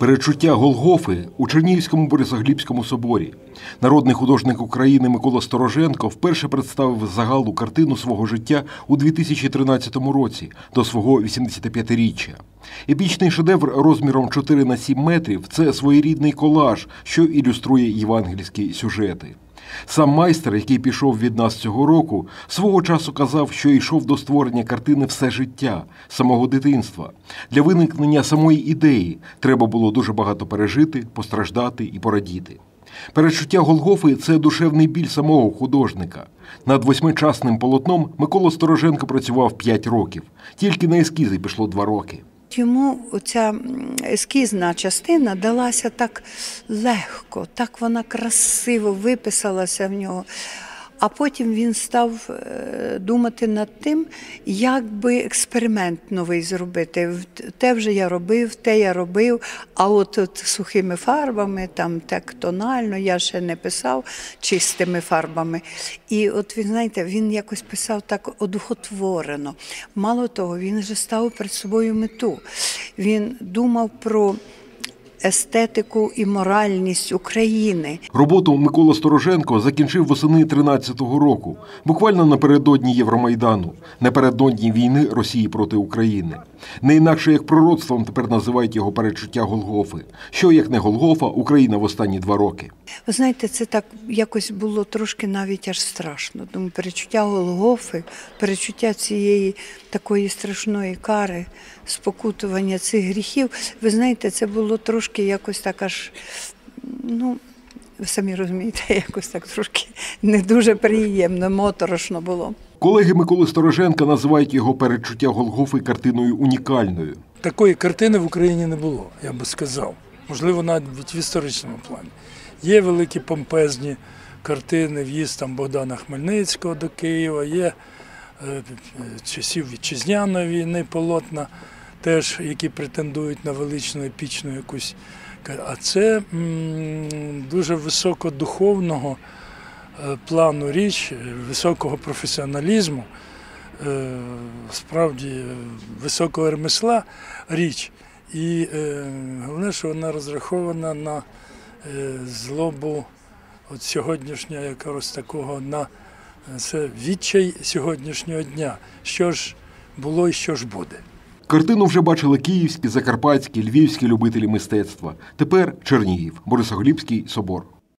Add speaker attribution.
Speaker 1: Перечуття Голгофи у Чернігівському Борисоглібському соборі. Народний художник України Микола Стороженко вперше представив загалу картину свого життя у 2013 році до свого 85-річчя. Епічний шедевр розміром 4 на 7 метрів це своєрідний колаж, що ілюструє євангельські сюжети. Сам майстер, який пішов від нас цього року, свого часу казав, що йшов до створення картини все життя, самого дитинства. Для виникнення самої ідеї треба було дуже багато пережити, постраждати і порадіти. Перечуття Голгофи це душевний біль самого художника. Над восьмичасним полотном Микола Стороженко працював 5 років. Тільки на ескізи пішло 2 роки.
Speaker 2: Йому ця ескізна частина далася так легко, так вона красиво виписалася в нього. А потім він став е, думати над тим, як би експеримент новий зробити. Те вже я робив, те я робив. А от, от сухими фарбами, там так тонально, я ще не писав чистими фарбами. І от він знаєте, він якось писав так одухотворено. Мало того, він вже ставив перед собою мету. Він думав про естетику і моральність України.
Speaker 1: Роботу Микола Стороженко закінчив восени 13-го року, буквально напередодні Євромайдану, напередодні війни Росії проти України. Не інакше як пророцтвом тепер називають його передчуття Голгофи. Що як не Голгофа, Україна в останні два роки.
Speaker 2: Ви знаєте, це так якось було трошки навіть аж страшно. Думаю, перечуття Голгофи, перечуття цієї такої страшної кари, спокутування цих гріхів. Ви знаєте, це було трошки якось так аж, ну, ви самі розумієте, якось так трошки не дуже приємно, моторошно було.
Speaker 1: Колеги Миколи Стороженка називають його передчуття Голгофи картиною унікальною.
Speaker 3: Такої картини в Україні не було, я би сказав. Можливо, навіть в історичному плані. Є великі помпезні картини, в'їзд там Богдана Хмельницького до Києва, є е, часів вітчизняної війни полотна, теж які претендують на величну епічну якусь. А це дуже високодуховного е, плану річ, високого професіоналізму, е, справді е, високого ремесла річ. І е, головне, що вона розрахована на е, злобу от сьогоднішнього якогось такого на це відчай сьогоднішнього дня. Що ж було і що ж буде.
Speaker 1: Картину вже бачили київські, закарпатські, львівські любителі мистецтва. Тепер Чернігів, Борисоглібський собор.